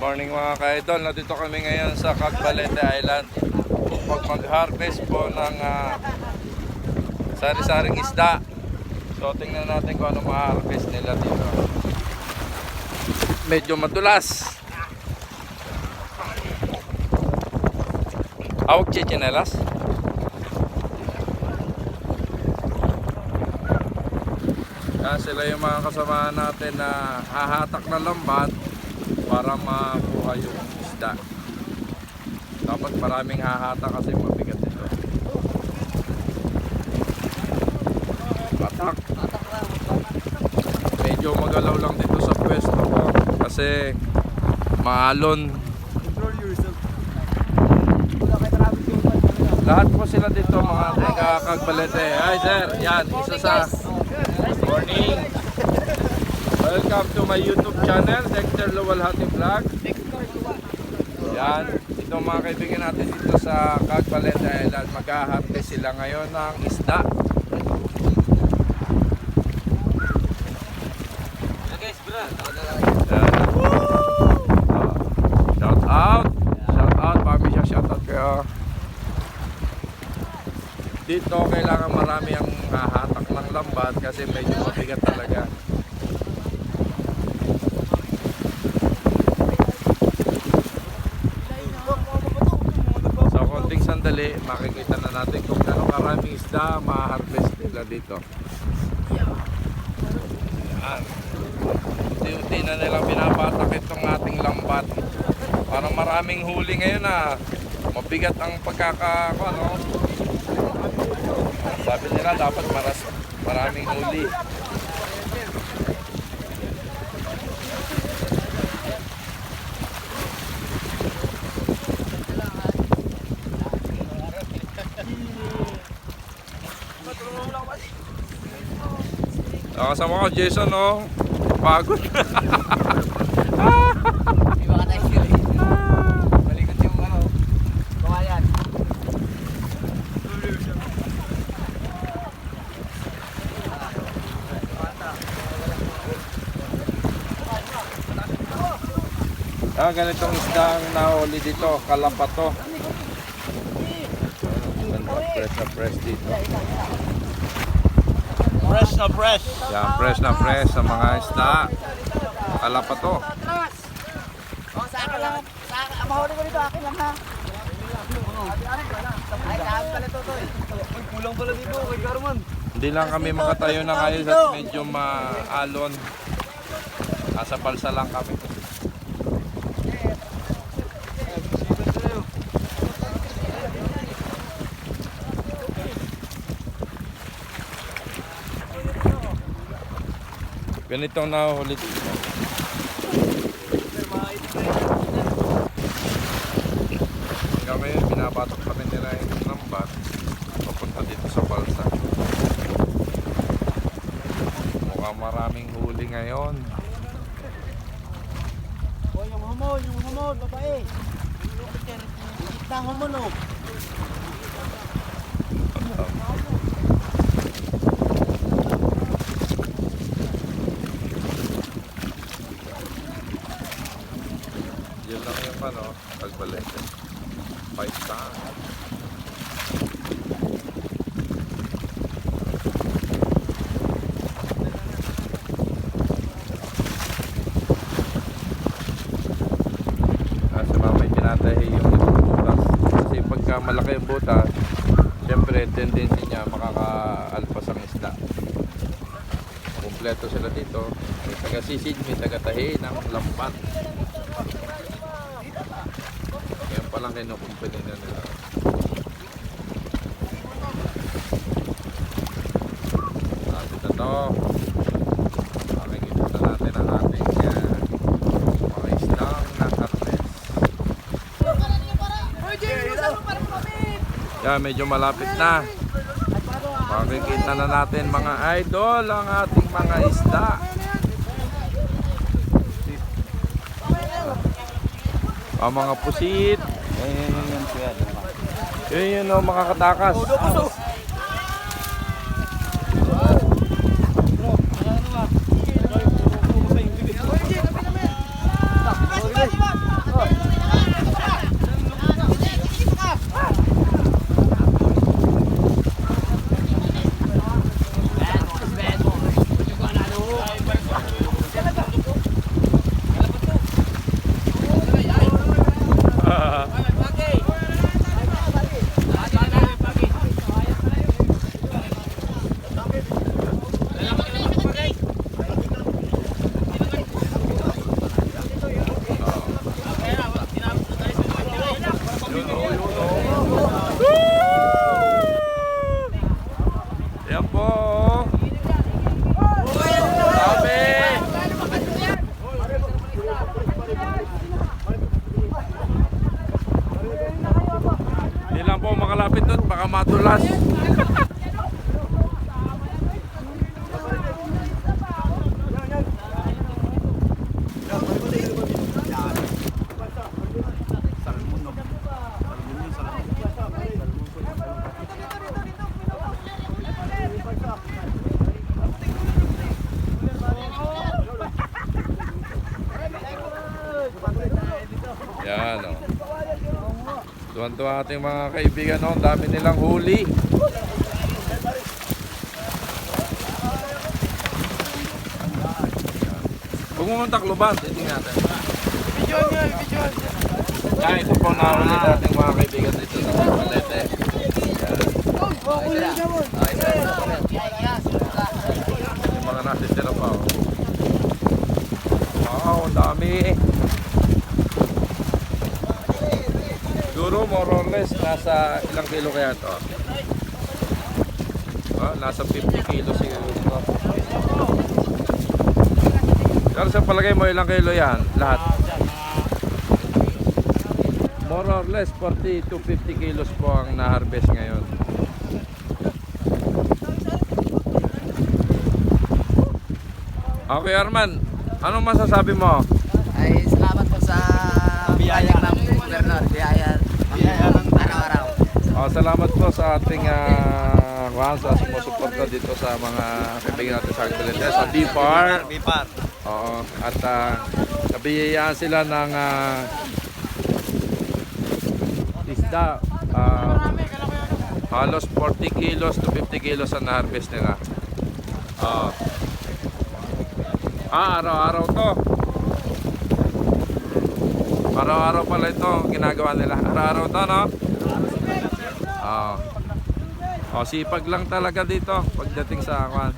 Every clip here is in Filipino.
Morning mga ka-idol, nandito kami ngayon sa Cagbalete Island upang mag-harvest po ng ah, sari-saring isda. So tingnan natin kung ano ma-harvest nila dito. Medyo madulas. Awag chichinelas? Kaya sila yung mga kasama natin na hahatak na lambat para makuha yung isda. Dapat maraming hahata kasi mabigat ito. Patak. Medyo magalaw lang dito sa pwesto ko kasi maalon. Control yourself. Lahat po sila dito mga taga Cagbalete. Hi sir, yan, isa sa morning. Welcome to my YouTube channel, Dexter Luwalhati Vlog. Yan, ito mga kaibigan natin dito sa Cagbalete Island. Mag-harvest sila ngayon ng isda. Shout out! Shout out! Mami siya shout out kayo. Dito kailangan marami ang hahatak ng lambat kasi medyo mabigat talaga. Na natin kung gano'ng karaming isda ma-harvest nila dito. Yan. Unti-unti na nilang binabatak itong ating lambat. Parang maraming huli ngayon na mabigat ang pagkaka ano. Sabi nila dapat maras maraming huli. Nakasama ko Jason no. Pagod. Iba ka tayo sila. Malikot yung ano. Kawayan. Ah, ganitong isda ang nahuli dito, kalapato. Ganda, fresh na fresh dito. Fresh na fresh. Yan, fresh na fresh sa mga isda. Kalapato. Oh, sa akin lang. Sa akin. Mahuli ko dito, akin lang ha. Ay, dami pala to to eh. Kulang pala dito kay Carman. Hindi lang kami makatayo ng ayos at medyo maalon. Nasa balsa lang kami. Ganitong nahuli dito. Hanggang ngayon, binabatok pa rin nila yung lambat papunta dito sa balsa. Mukhang maraming huli ngayon. Oh, yung humol, yung humol, babae. Kita humol oh. Yun lang yung ano, pagbalik. Five star. Kasi pinatahi yung butas. Kasi pagka malaki yung butas, syempre tendency niya makakaalpas ang isda. Kompleto sila dito. May taga-sisid, may taga-tahi ng lampat. Kaya palang kinukumpany na nila. Sabi na to. Makikita na natin ang ating uh, mga isdang na-harvest. Yan, medyo malapit na. Makikita na natin mga idol ang ating mga isda. Ang mga pusit. Kuya. Yun yun o, mga katakas. madulas. Yan o. Tuwan-tuwa ating mga kaibigan o. Ang dami nilang huli. Huwag mo mong takloban. Titingnan natin. Video niya, video. Yan, ito po nahuli nating mga kaibigan dito sa Palete. Oh, uli niya mo. Yung mga nasitira pa. oh. Wow, ang dami. Siguro more or less nasa ilang kilo kaya to? Ah, nasa 50 kilo siguro to. Pero sa palagay mo ilang kilo yan? Lahat? More or less 40 to 50 kilos po ang na-harvest ngayon. Okay Arman, anong masasabi mo? Ay, salamat po sa biyaya ng Bernard. Biyaya. Biyaya ng araw-araw. Oh, salamat po sa ating uh, sa sumusuporta dito sa mga kaibigan natin sa Agbalete, sa BPAR. Bipar. Oo, at uh, nabiyayaan sila ng ah, isda. Ah, halos 40 kilos to 50 kilos ang na-harvest nila. Oo. ah, araw-araw to. Araw-araw pala ito ginagawa nila. Araw-araw to, no? Oo. Oh, sipag lang talaga dito pagdating sa kwan.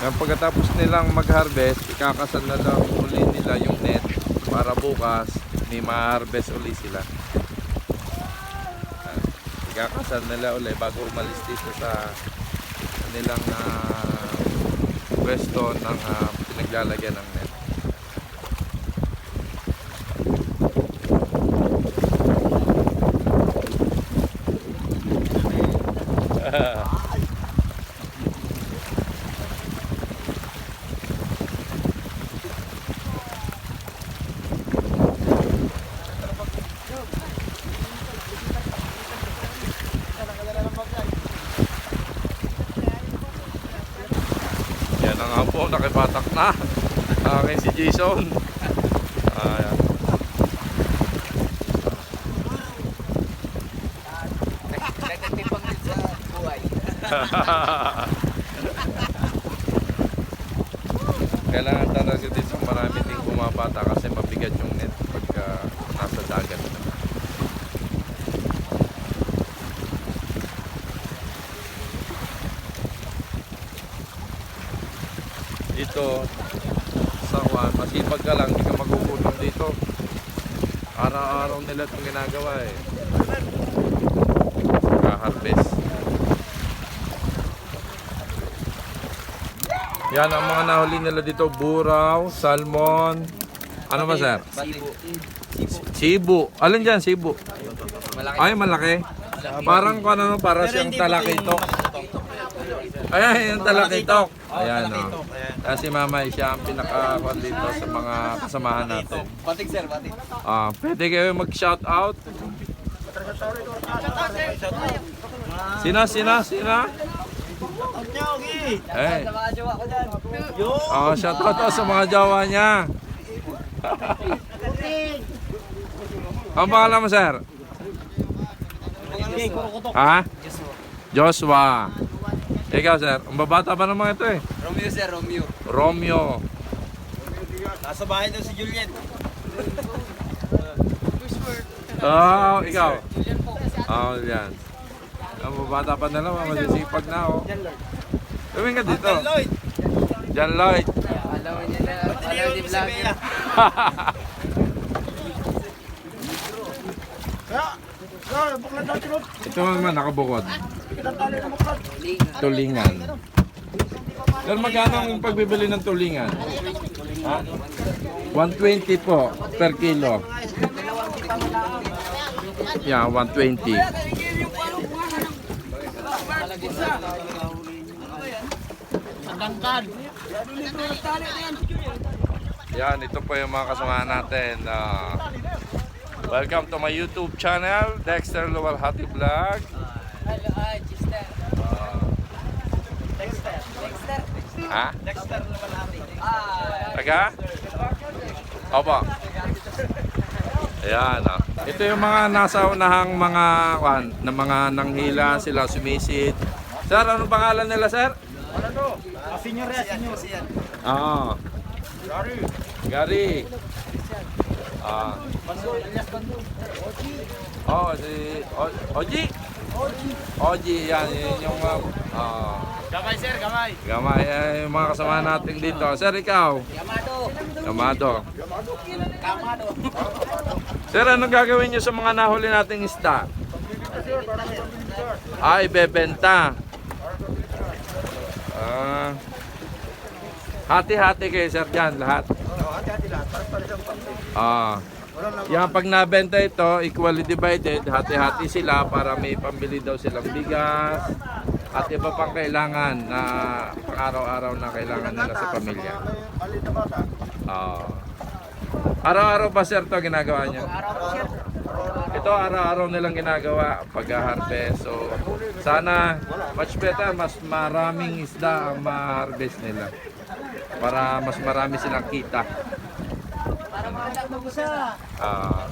Yan pagkatapos nilang mag-harvest, ikakasan na lang uli nila yung net para bukas may ma-harvest uli sila. Yan. Ikakasan nila uli bago umalis dito sa nilang uh, pwesto ng ah, pinaglalagyan ng net. Yan na nga po, nakipatak na. Jason. Ayan. Din sa. Kailangan talaga dito marami ding bumabata kasi mabigat yung net pagka nasa dagat na. Dito, masipag ka lang, hindi ka magugutom dito. Araw-araw nila itong ginagawa eh. Ka-harvest. Yan ang mga nahuli nila dito, buraw, salmon. Ano ba sir? Sibo. Sibu. Alin dyan, sibu? Ay, malaki. Parang kung ano, para siyang talakitok. Ayan, yung talakitok. Ayan, o. Kaya si Mama, siya ang pinaka dito sa mga kasamahan natin. Batik sir, batik. Ah, pwede kayo mag-shout out. Sina, sina, sina? Eh, oh, shout out sa mga jawa niya. Ang pangalan mo, sir? Ha? Joshua. Ikaw, sir. Ang babata pa naman ito eh. Romeo sir, Romeo. Romeo. Nasa bahay daw si Juliet. Oh, ikaw. Oh, yan. Ang babata pa na naman, masisipag na oh. Gawin ka dito. Lloyd. John Lloyd. Alam mo niya na, alam ni vlogger. Ito naman nakabukod. Tulingan. Pero magkano ang pagbibili ng tulingan? Ha? 120 po per kilo. Yeah, 120. Dangkal. Yan, ito po yung mga kasama natin. Ah, welcome to my YouTube channel, Dexter Luwalhati Vlog. Hello, ay, Chester. Ha? Dexter Lumalati. Ah, Taga? Opo. Ayan, ah. Ito yung mga nasa unahang mga kwan, na mga nanghila sila sumisid. Sir, ano pangalan nila, sir? Senior yan, senior. Ah. Gary. Ah. Oh, si Oji. Oji, yan, yun yung um, ah, Gamay sir, gamay. gamay eh, yung mga kasama natin dito. Sir, ikaw? Yamado. Kamado. Kamado. Sir, anong gagawin nyo sa mga nahuli nating isda? Ah, ibebenta. Ah. Hati-hati kayo, sir, dyan, lahat. Ah. Yan, pag nabenta ito, equally divided, hati-hati sila para may pambili daw silang bigas at iba pang kailangan na pang-araw-araw na kailangan nila sa pamilya. Ah. Araw-araw ba sir to ginagawa niyo? Ito araw-araw nilang ginagawa pag-harvest. So sana much better mas maraming isda ang ma-harvest nila. Para mas marami silang kita. Ah.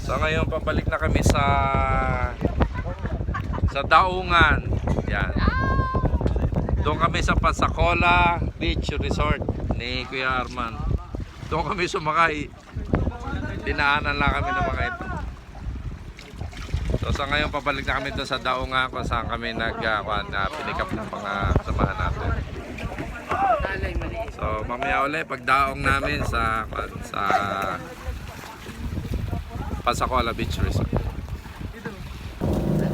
so ngayon pabalik na kami sa sa Daungan. Yan. Doon kami sa Pasacola Beach Resort ni Kuya Arman. Doon kami sumakay. Dinaanan lang kami ng mga ito. So sa ngayon pabalik na kami doon sa Daungan kung saan kami nag uh, na pinikap ng mga kasamahan natin. So mamaya ulit pag daong namin sa sa Pasacola Beach Resort.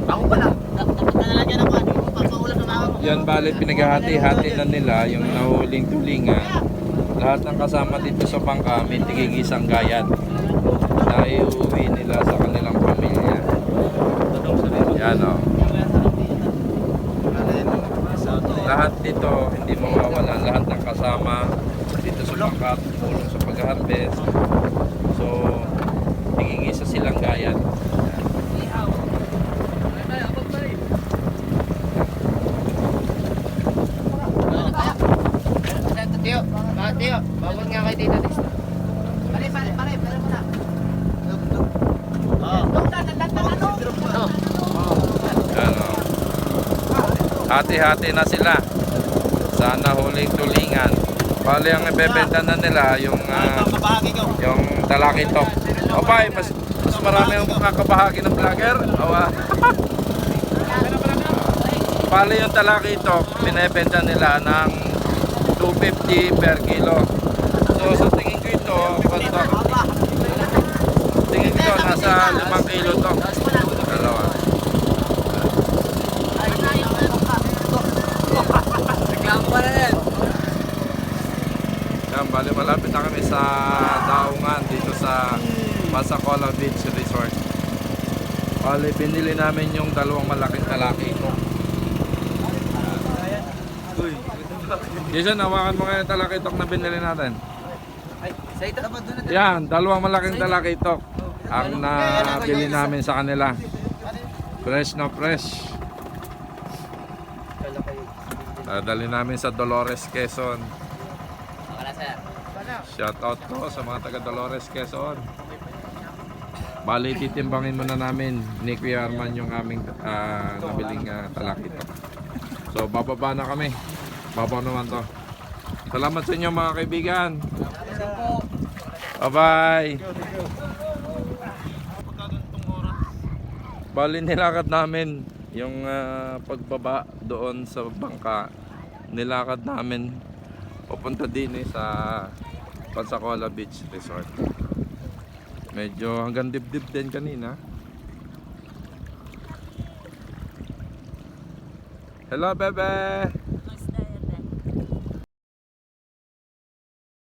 Ako pala. Dapat nalalagyan ako. Mo pagkaulan na ako. Yan bali pinaghahati-hati na nila yung nahuling tulingan. Lahat ng kasama dito sa bangka may tigigisang gayat na iuwi nila sa kanilang pamilya. Yan o. Lahat dito hindi mawawala lahat ng kasama dito sa bangka tulong sa pag-harvest. So, tigigisa silang gayat. Tiyo, bakit Tiyo? Bawal nga kayo dito. Pare, pare, pare, pare mo na. Ano? Hati-hati na sila sa nahuling tulingan. Bali ang ibebenta na nila yung ko. yung talakito. O pa, mas, mas marami ang kakabahagi ng vlogger. Awa. Bali yung talakito, binebenta nila ng 250 per kilo. So sa tingin ko ito, basta, tingin ko ito, nasa 5 kilo to. Dalawa. Reklamo pa na yan. Yan, bali malapit na kami sa Daungan dito sa Pasacola Beach Resort. Bali, binili namin yung dalawang malaking talaki. Jason, hawakan mo nga yung talakitok na binili natin. Ay, sa ito. Dapat doon na. Yan, dalawang malaking talakitok ang nabili namin sa kanila. Fresh na fresh. Dadali namin sa Dolores, Quezon. Wala sir. Shout out ko sa mga taga Dolores, Quezon. Bali, titimbangin muna namin ni Kuya Arman yung aming ah, nabiling uh, talakito. So, bababa na kami. Babaw naman to. Salamat sa inyo mga kaibigan. Bye-bye. Bali, nilakad namin yung ah, pagbaba doon sa bangka. Nilakad namin papunta din eh sa Pensacola Beach Resort. Medyo hanggang dibdib din kanina. Hello, bebe!